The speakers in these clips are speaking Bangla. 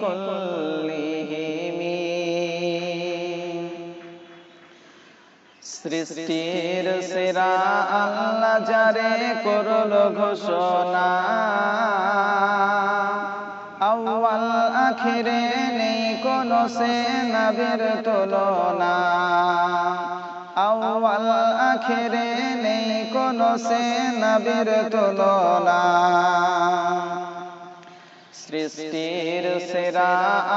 كلهم সৃষ্টির সেরা আল্লাহ যারে করল ঘোষণা আউয়াল আখিরে নেই কোন সে নবীর তুলনা আউয়াল আখিরে নেই কোন সে নবীর তুলনা সৃষ্টির সেরা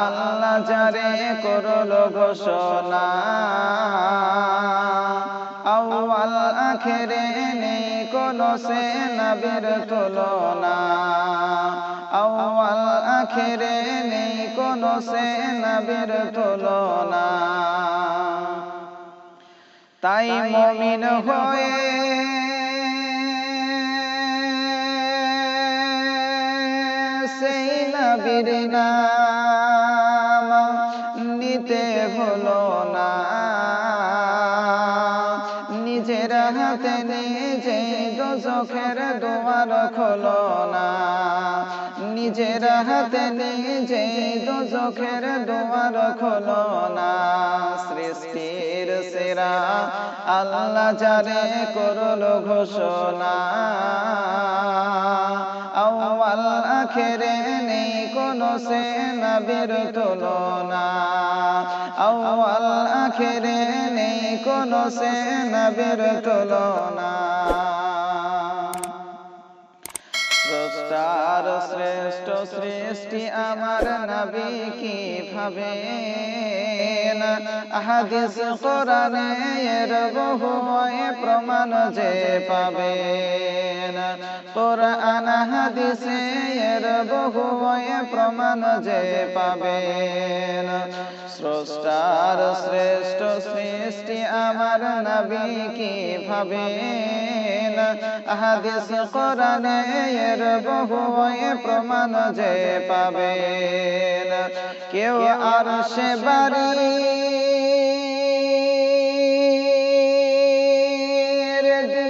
আল্লাহ যারে করল ঘোষণা। আউয়াল আখেরে নেই কোন সে নবীর তুলনা। আউয়াল আখেরে নেই কোন সে নবীর তুলনা। তাই মমিন হয়ে সেই নবীর নাম নিতে হলো না। নিজের হাতে নিজে দোজখের দুয়ার খোলো না। নিজের হাতে নিজে দোজখের দুয়ার খোলো না। সেরা। আল্লাহ যারে করল ঘোষণা। আউয়াল আখেরে নেই কোন সে নবীর তুলনা। আউয়াল আখেরে নেই কোন সে নবীর তুলনা। সৃষ্টি আমার নবী কি ভাবে হাদিস কোরআনে এর বহু প্রমাণ যে পাবেন। কোরআন হাদিসে এর বহু প্রমাণ যে পাবেন। স্রষ্টার শ্রেষ্ঠ সৃষ্টি আমার নবী কি ভাবেন হাদিস কোরআনে এর বহু প্রমাণ যে পাবেন। কেউ আর সে বাড়ি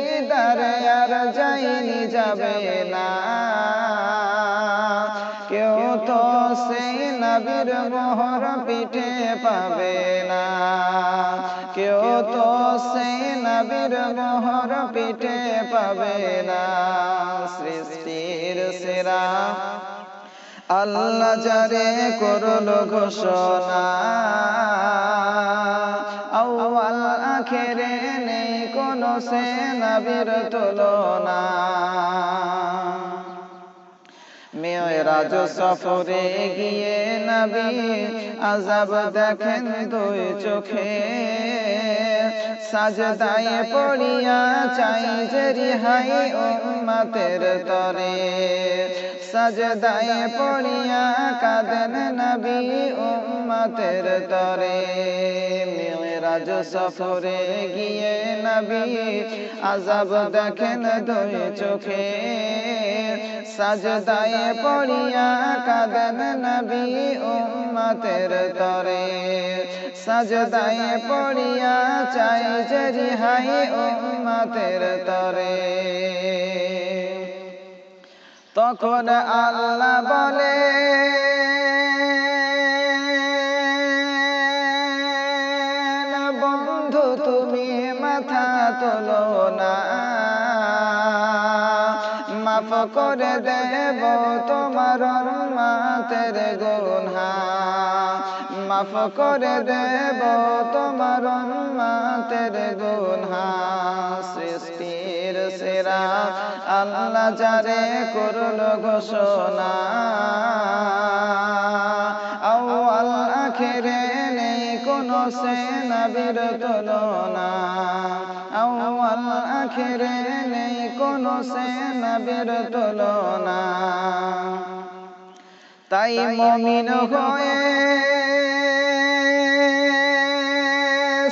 দিদারে আর যাইনি যাবে না। নবীর মোহর পিঠে পাবে না। কেউ তো সেই নবীর মোহর পিঠে পাবে না। সৃষ্টির সেরা আল্লাহ যারে করল ঘোষণা। আউয়াল আখেরে নেই কোন সে নবীর তুলনা। মেয়রাজ সফরে গিয়ে নবী আজাব দেখেন দুই চোখে। সাজদায় পড়িয়া চাই যে রিহাই উম্মতের তরে। সাজদায় পড়িয়া কাঁদেন নবী উম্মতের তরে। মেয়রাজ সফরে গিয়ে নবী আজাব দেখেন দুই চোখে। সাজদায় পড়িয়া কাঁদেন নবী উম্মতের তরে। সাজদায় পড়িয়া চাই যে রিহাই উম্মতের তরে। তখন আল্লাহ বলে মাথা তোলো না। মাফ করে দেব তোমার মাতের গুনহা। মাফ করে দেব তোমার মাতের গুনহা। সৃষ্টির সেরা আল্লাহ যারে করল ঘোষণা। আখেরে নেই কোন সে নবীর তুলনা আউয়াল আখিরে নেই কোন সে নবীর তুলনা তাই মমিন হয়ে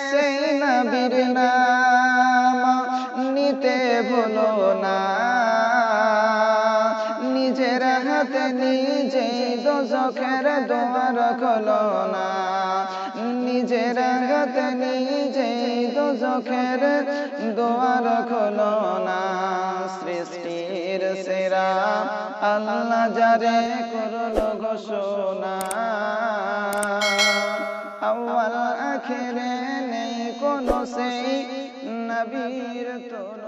সেই নবীর নাম নিতে ভুলো না। নিজের হাতে নিজেই দোজখের দোয়ার খোলো না। হাতে নিজে দোজখের দোয়ার খোলো না সৃষ্টির সেরা আল্লাহ যারে করল ঘোষণা আউয়াল আখেরে নেই কোনো সেই নবীর তো